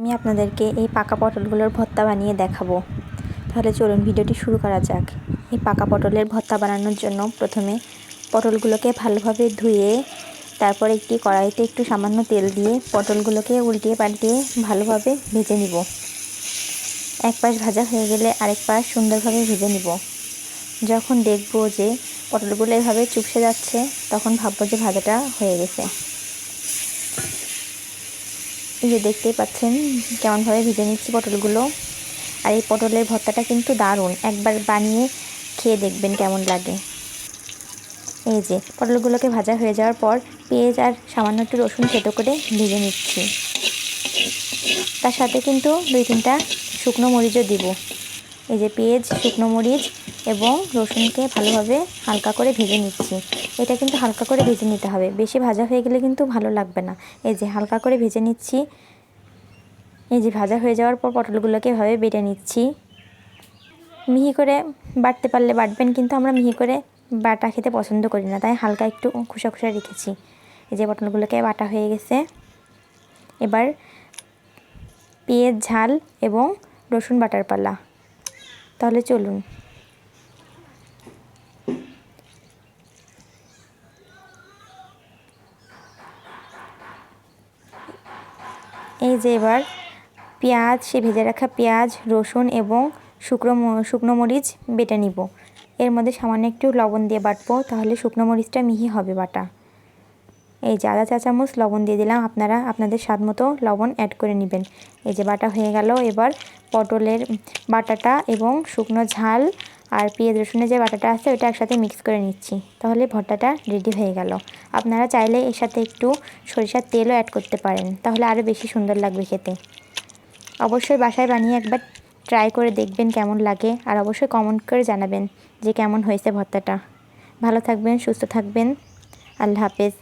আমি আপনাদেরকে এই পাকা পটলগুলোর ভর্তা বানিয়ে দেখাবো। তাহলে চলুন ভিডিওটি শুরু করা যাক। এই পাকা পটলের ভর্তা বানানোর জন্য প্রথমে পটলগুলোকে ভালোভাবে ধুয়ে, তারপর একটি কড়াইতে একটু সামান্য তেল দিয়ে পটলগুলোকে উল্টিয়ে পাল্টিয়ে ভালোভাবে ভেজে নিব। এক পাশ ভাজা হয়ে গেলে আরেক পাশ সুন্দরভাবে ভেজে নিব। যখন দেখব যে পটলগুলো এভাবে চুপসে যাচ্ছে, তখন ভাববো যে ভাজাটা হয়ে গেছে। এই যে দেখতেই পাচ্ছেন কেমনভাবে ভেজে নিচ্ছি পটলগুলো। আর এই পটলের ভর্তাটা কিন্তু দারুণ। একবার বানিয়ে খেয়ে দেখবেন কেমন লাগে। এই যে পটলগুলোকে ভাজা হয়ে যাওয়ার পর পেঁয়াজ আর সামান্য একটু রসুন থেতো করে ভেজে নিচ্ছি। তার সাথে কিন্তু দুই তিনটা শুকনো মরিচও দিব। এই যে পেঁয়াজ, শুকনো মরিচ এবং রসুনকে ভালোভাবে হালকা করে ভেজে নিচ্ছি। এটা কিন্তু হালকা করে ভেজে নিতে হবে। বেশি ভাজা হয়ে গেলে কিন্তু ভালো লাগবে না। এই যে হালকা করে ভেজে নিচ্ছি। এই যে ভাজা হয়ে যাওয়ার পর পটলগুলোকে এভাবে বেটে নিচ্ছি। মিহি করে বাটতে পারলে বাটবেন, কিন্তু আমরা মিহি করে বাটা খেতে পছন্দ করি না। তাই হালকা একটু খুশা খুশা রেখেছি। এই যে পটলগুলোকে বাটা হয়ে গেছে। এবার পেঁয়াজ, ঝাল এবং রসুন বাটার পালা। তাহলে চলুন। এই যে এবার পেঁয়াজ, সে ভেজে রাখা পেঁয়াজ, রসুন এবং শুকনো শুকনো মরিচ বেটে নিব। এর মধ্যে সামান্য একটু লবণ দিয়ে বাটবো, তাহলে শুকনো মরিচটা মিহি হবে বাটা। এই যে আধা চা চামচ লবণ দিয়ে দিলাম, আপনারা আপনাদের স্বাদ মতো লবণ অ্যাড করে নেবেন। এই যে বাটা হয়ে গেল, এবার পটলের বাটাটা এবং শুকনো ঝাল আর পেঁয়াজ রসুনের যে বাটাটা আছে, ওটা একসাথে মিক্স করে নিচ্ছি। তাহলে ভর্তাটা রেডি হয়ে গেল। আপনারা চাইলে এর সাথে একটু সরিষার তেলও অ্যাড করতে পারেন, তাহলে আরও বেশি সুন্দর লাগবে খেতে। অবশ্যই বাসায় বানিয়ে একবার ট্রাই করে দেখবেন কেমন লাগে, আর অবশ্যই কমেন্ট করে জানাবেন যে কেমন হয়েছে ভর্তাটা। ভালো থাকবেন, সুস্থ থাকবেন। আল্লাহ হাফেজ।